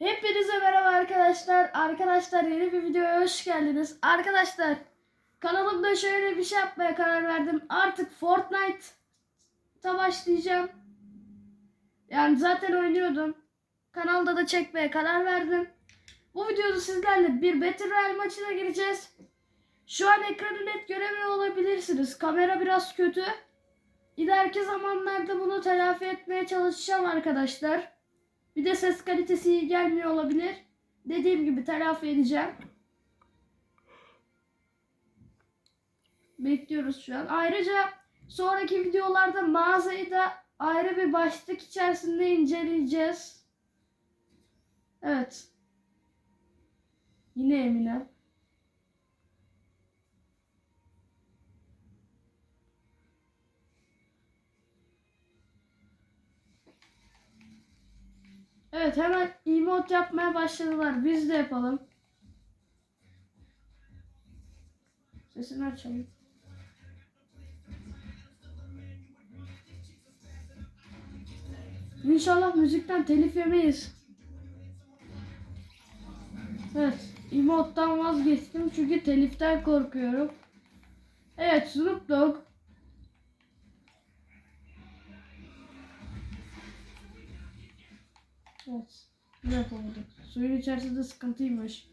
Hepinize merhaba arkadaşlar. Arkadaşlar yeni bir videoya hoş geldiniz. Arkadaşlar kanalımda şöyle bir şey yapmaya karar verdim. Artık Fortnite'a başlayacağım. Yani zaten oynuyordum. Kanalda da çekmeye karar verdim. Bu videoda sizlerle bir Battle Royale maçına gireceğiz. Şu an ekranı net göremiyor olabilirsiniz. Kamera biraz kötü. İleriki zamanlarda bunu telafi etmeye çalışacağım arkadaşlar. Bir de ses kalitesi iyi gelmiyor olabilir. Dediğim gibi telafi edeceğim. Bekliyoruz şu an. Ayrıca sonraki videolarda mağazayı da ayrı bir başlık içerisinde inceleyeceğiz. Evet. Yine Eminem. Evet hemen emote yapmaya başladılar. Biz de yapalım. Sesini açalım. İnşallah müzikten telif yemeyiz. Evet, emote'dan vazgeçtim çünkü teliften korkuyorum. Evet, Snoop Dogg. Evet. Ne yapamadık? Suyun içerisinde sıkıntıymış.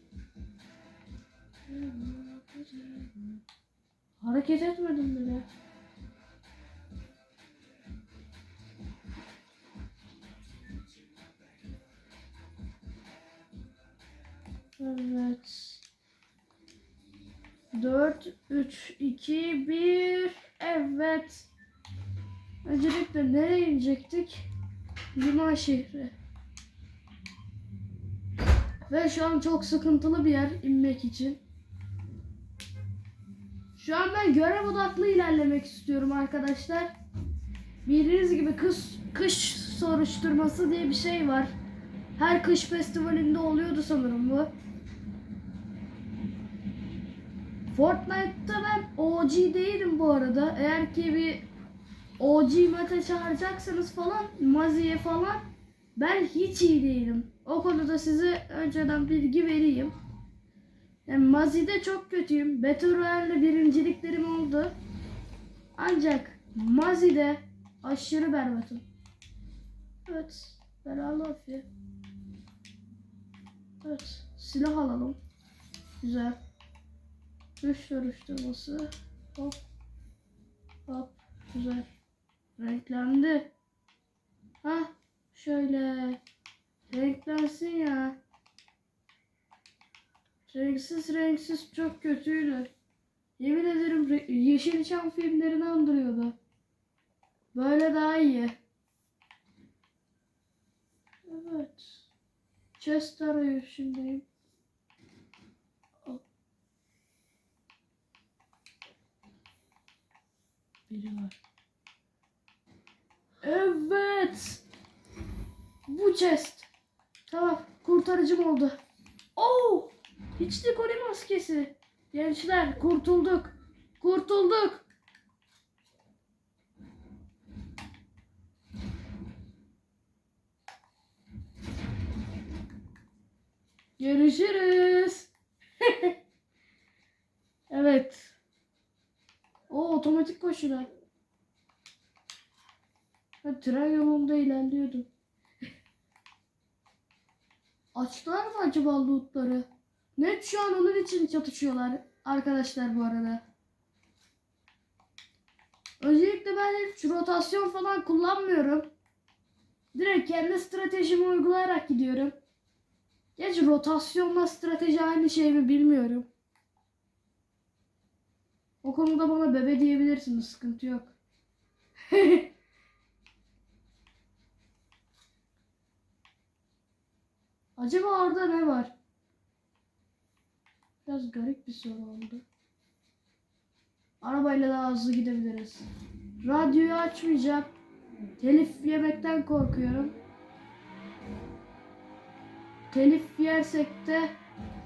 Hareket etmedim bile. Evet. 4, 3, 2, 1. Evet. Öncelikle nereye inecektik? Liman şehri. Ve şu an çok sıkıntılı bir yer inmek için. Şu an ben görev odaklı ilerlemek istiyorum arkadaşlar. Bildiğiniz gibi kış, kış soruşturması diye bir şey var. Her kış festivalinde oluyordu sanırım bu. Fortnite'ta ben OG değilim bu arada. Eğer ki bir OG meta çağıracaksanız falan Mazi'ye falan ben hiç iyi değilim. O konuda size önceden bilgi vereyim. Yani Mazi'de çok kötüyüm. Battle birinciliklerim oldu. Ancak Mazi'de aşırı berbatım. Evet. Belalı afiye. Evet. Silah alalım. Güzel. Güç soruşturması. Hop. Hop. Güzel. Renklendi. Ha, şöyle. Renklensin ya. Renksiz renksiz çok kötüydü. Yemin ederim Yeşilçam filmlerini andırıyordu. Böyle daha iyi. Evet. Chest arayışındayım. Hop. Biri var. Evet. Bu chest. Tamam. Kurtarıcım oldu. Oo! Hiçlik koli maskesi. Gençler kurtulduk. Kurtulduk. Görüşürüz. evet. O otomatik koşular. Ben tren yolunda ilerliyordum. Açtılar mı acaba lootları? Net şu an onun için çatışıyorlar arkadaşlar bu arada. Öncelikle ben hiç rotasyon falan kullanmıyorum. Direkt kendi stratejimi uygulayarak gidiyorum. Gerçi rotasyonla strateji aynı şey mi bilmiyorum. O konuda bana bebe diyebilirsiniz sıkıntı yok. Acaba orada ne var? Biraz garip bir soru oldu. Arabayla daha hızlı gidebiliriz. Radyoyu açmayacağım. Telif yemekten korkuyorum. Telif yersek de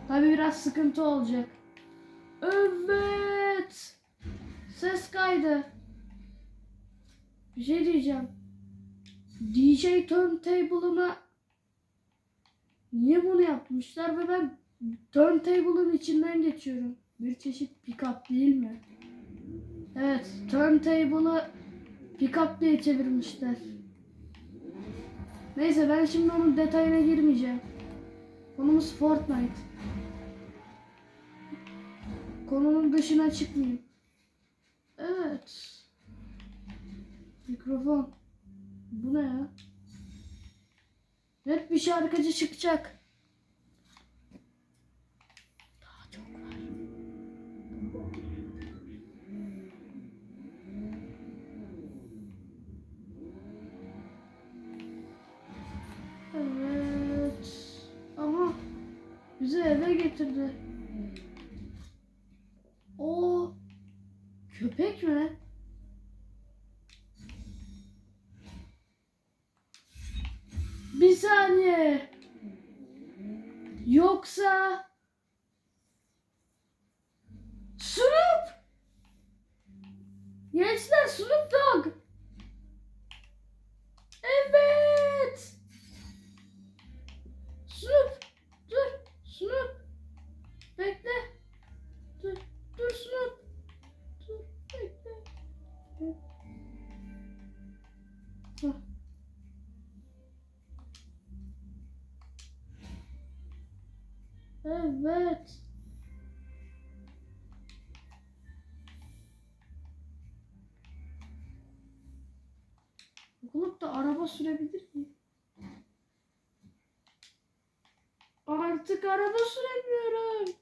tabi biraz sıkıntı olacak. Evet. Ses kaydı. Bir şey diyeceğim. DJ turntable'ına Niye bunu yapmışlar ve ben turntable'ın içinden geçiyorum. Bir çeşit pick-up değil mi? Evet, turntable'ı pick-up diye çevirmişler. Neyse ben şimdi onun detayına girmeyeceğim. Konumuz Fortnite. Konunun dışına çıkmayayım. Evet. Mikrofon. Bu ne ya? Hep bir şarkıcı çıkacak. Daha çok var. Evet. Ama bizi eve getirdi. O köpek mi? Bir Yoksa Snoop. Gençler Snoop Dogg. Olup da araba sürebilir miyim? Artık araba süremiyorum.